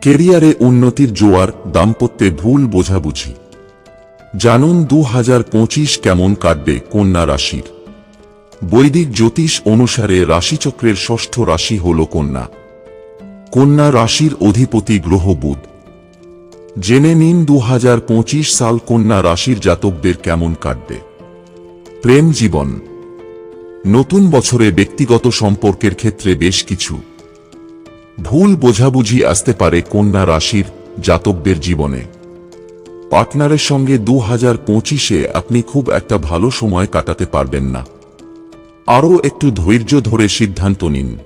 কেরিয়ারে উন্নতির জোয়ার, দাম্পত্যে ভুল বোঝাবুঝি। জানুন দু কেমন কাটবে কন্যা রাশির। বৈদিক জ্যোতিষ অনুসারে রাশিচক্রের ষষ্ঠ রাশি হল কন্যা। কন্যা রাশির অধিপতি গ্রহ বুধ। জেনে নিন দু সাল কন্যা রাশির জাতকদের কেমন কাটবে। প্রেম জীবন। নতুন বছরে ব্যক্তিগত সম্পর্কের ক্ষেত্রে বেশ কিছু। ভুল বোঝাবুঝি আসতে পারে কন্যা রাশির জাতকদের জীবনে। পার্টনারের সঙ্গে দু হাজার পঁচিশে আপনি খুব একটা ভালো সময় কাটাতে পারবেন না। আরও একটু ধৈর্য ধরে সিদ্ধান্ত নিন।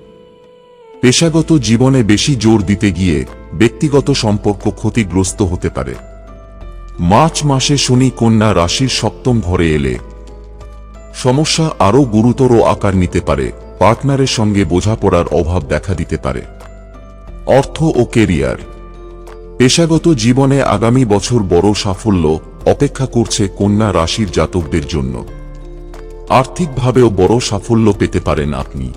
পেশাগত জীবনে বেশি জোর দিতে গিয়ে ব্যক্তিগত সম্পর্ক ক্ষতিগ্রস্ত হতে পারে। মার্চ মাসে শনি কন্যা রাশির সপ্তম ঘরে এলে সমস্যা আরও গুরুতর আকার নিতে পারে, পার্টনারের সঙ্গে বোঝাপড়ার অভাব দেখা দিতে পারে। অর্থ ও কেরিয়ার। পেশাগত জীবনে আগামী বছর বড় সাফল্য অপেক্ষা করছে কন্যা রাশির জাতকদের জন্য। আর্থিকভাবেও বড় সাফল্য পেতে পারেন আপনি।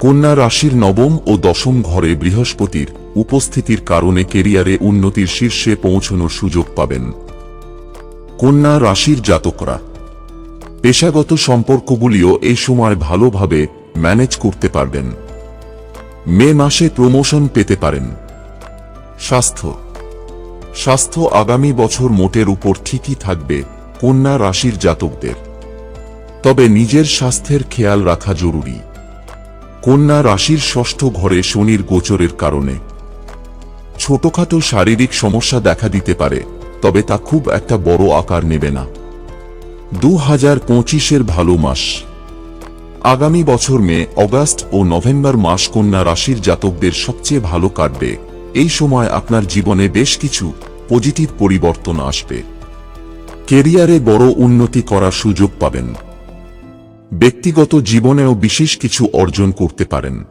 কন্যা রাশির নবম ও দশম ঘরে বৃহস্পতির উপস্থিতির কারণে কেরিয়ারে উন্নতির শীর্ষে পৌঁছানোর সুযোগ পাবেন। কন্যা রাশির জাতকরা। পেশাগত সম্পর্কগুলিও এই সময় ভালোভাবে ম্যানেজ করতে পারবেন। মে মাসে প্রমোশন পেতে পারেন। স্বাস্থ্য। স্বাস্থ্য আগামী বছর মোটের উপর ঠিকই থাকবে কন্যা রাশির জাতকদের। তবে নিজের স্বাস্থ্যের খেয়াল রাখা জরুরি। কন্যা রাশির ষষ্ঠ ঘরে শনির গোচরের কারণে। ছোটখাটো শারীরিক সমস্যা দেখা দিতে পারে, তবে তা খুব একটা বড় আকার নেবে না। দু হাজার পঁচিশের ভালো মাস। আগামী বছর মে, অগাস্ট ও নভেম্বর মাস কন্যা রাশির জাতকদের সবচেয়ে ভালো কাটবে। এই সময় আপনার জীবনে বেশ কিছু পজিটিভ পরিবর্তন আসবে। কেরিয়ারে বড় উন্নতি করার সুযোগ পাবেন। ব্যক্তিগত জীবনেও বিশেষ কিছু অর্জন করতে পারেন।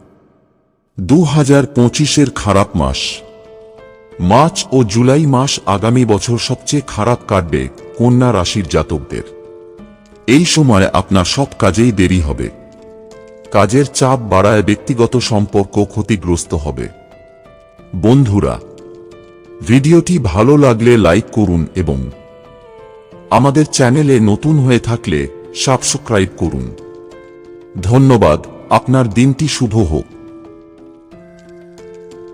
দু হাজার পঁচিশের খারাপ মাস। মার্চ ও জুলাই মাস আগামী বছর সবচেয়ে খারাপ কাটবে কন্যা রাশির জাতকদের। এই সময় আপনার সব কাজেই দেরি হবে। কাজের চাপ বাড়ায় ব্যক্তিগত সম্পর্ক ক্ষতিগ্রস্ত হবে। বন্ধুরা, ভিডিওটি ভালো লাগলে লাইক করুন এবং আমাদের চ্যানেলে নতুন হয়ে থাকলে সাবস্ক্রাইব করুন। ধন্যবাদ, আপনার দিনটি শুভ হোক।